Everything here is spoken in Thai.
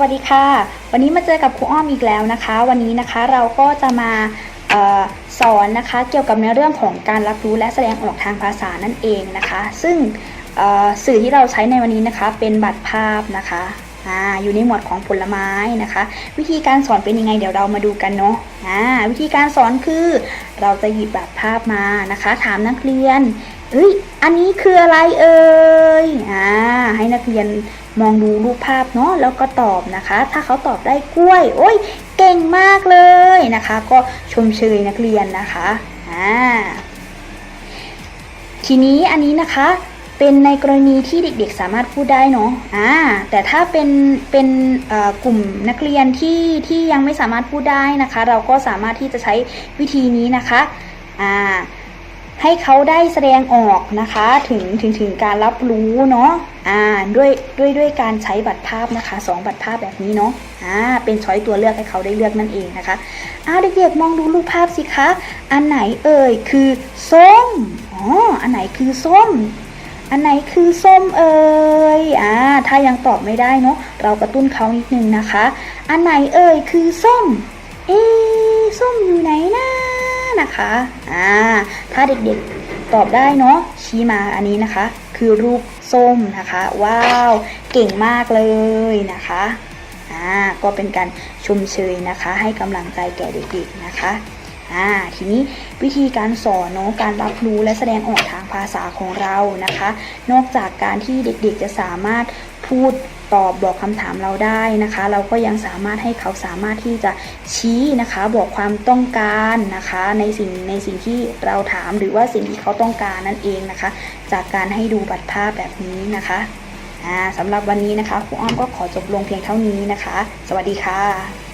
วัสดีค่ะ วันนี้มาเจอกับครูอ้อมอีกแล้วนะคะ วันนี้นะคะเราก็จะมาออสอนนะคะเกี่ยวกับในเรื่องของการรับรู้และแสดงออกทางภาษานั่นเองนะคะ ซึ่งสื่อที่เราใช้ในวันนี้นะคะ เป็นบัตรภาพนะคะออยู่ในหมวดของผลไม้นะคะ วิธีการสอนเป็นยังไงเดี๋ยวเรามาดูกันเนาะวิธีการสอนคือ เราจะหยิบบัตรภาพมานะคะ ถามนักเรียนเอ้ยอันนี้คืออะไรเอ่ย อ่า ให้นักเรียนมองดูรูปภาพเนาะแล้วก็ตอบนะคะ ถ้าเขาตอบได้กล้วย โอ้ย เก่งมากเลยนะคะ ก็ชมเชยนักเรียนนะคะ อ่า ทีนี้อันนี้นะคะเป็นในกรณีที่เด็กๆ สามารถพูดได้เนาะ อ่า แต่ถ้าเป็นเป็นกลุ่มนักเรียนที่ที่ยังไม่สามารถพูดได้นะคะ เราก็สามารถที่จะใช้วิธีนี้นะคะ อ่า ให้เขาได้แสดงออกนะคะถึงถึงถึงการรับรู้เนาะอ่าด้วยด้วยด้วยการใช้บัตรภาพนะคะสองบัตรภาพแบบนี้เนาะอ่าเป็นช้อยตัวเลือกให้เขาได้เลือกนั่นเองนะคะอ่าเด็กๆมองดูรูปภาพสิคะอันไหนเอ่ยคือส้มอ๋ออันไหนคือส้ม อันไหนคือส้มเอ่ยอ่าถ้ายังตอบไม่ได้เนาะเรากระตุ้นเขานิดนึงนะคะ อันไหนเอ่ยคือส้มเอ๊ส้มอยู่ไหนนะ นะคะอ่าถ้าเด็กๆตอบได้เนาะชี้มาอันนี้นะคะ คือรูปส้มนะคะ ว้าวเก่งมากเลยนะคะอ่าก็เป็นการชมเชยนะคะ ให้กำลังใจแก่เด็กๆนะคะอ่าทีนี้วิธีการสอนเนาะการรับรู้และแสดงออกทางภาษาของเรานะคะ นอกจากการที่เด็กๆจะสามารถ พูดตอบบอกคำถามเราได้นะคะ เราก็ยังสามารถให้เขาสามารถที่จะชี้นะคะ บอกความต้องการนะคะ ในสิ่งในสิ่งที่เราถามหรือว่าสิ่งที่เขาต้องการนั่นเองนะคะ จากการให้ดูบัตรภาพแบบนี้นะคะอ่าสำหรับวันนี้นะคะครูอ้อมก็ขอจบลงเพียงเท่านี้นะคะ สวัสดีค่ะ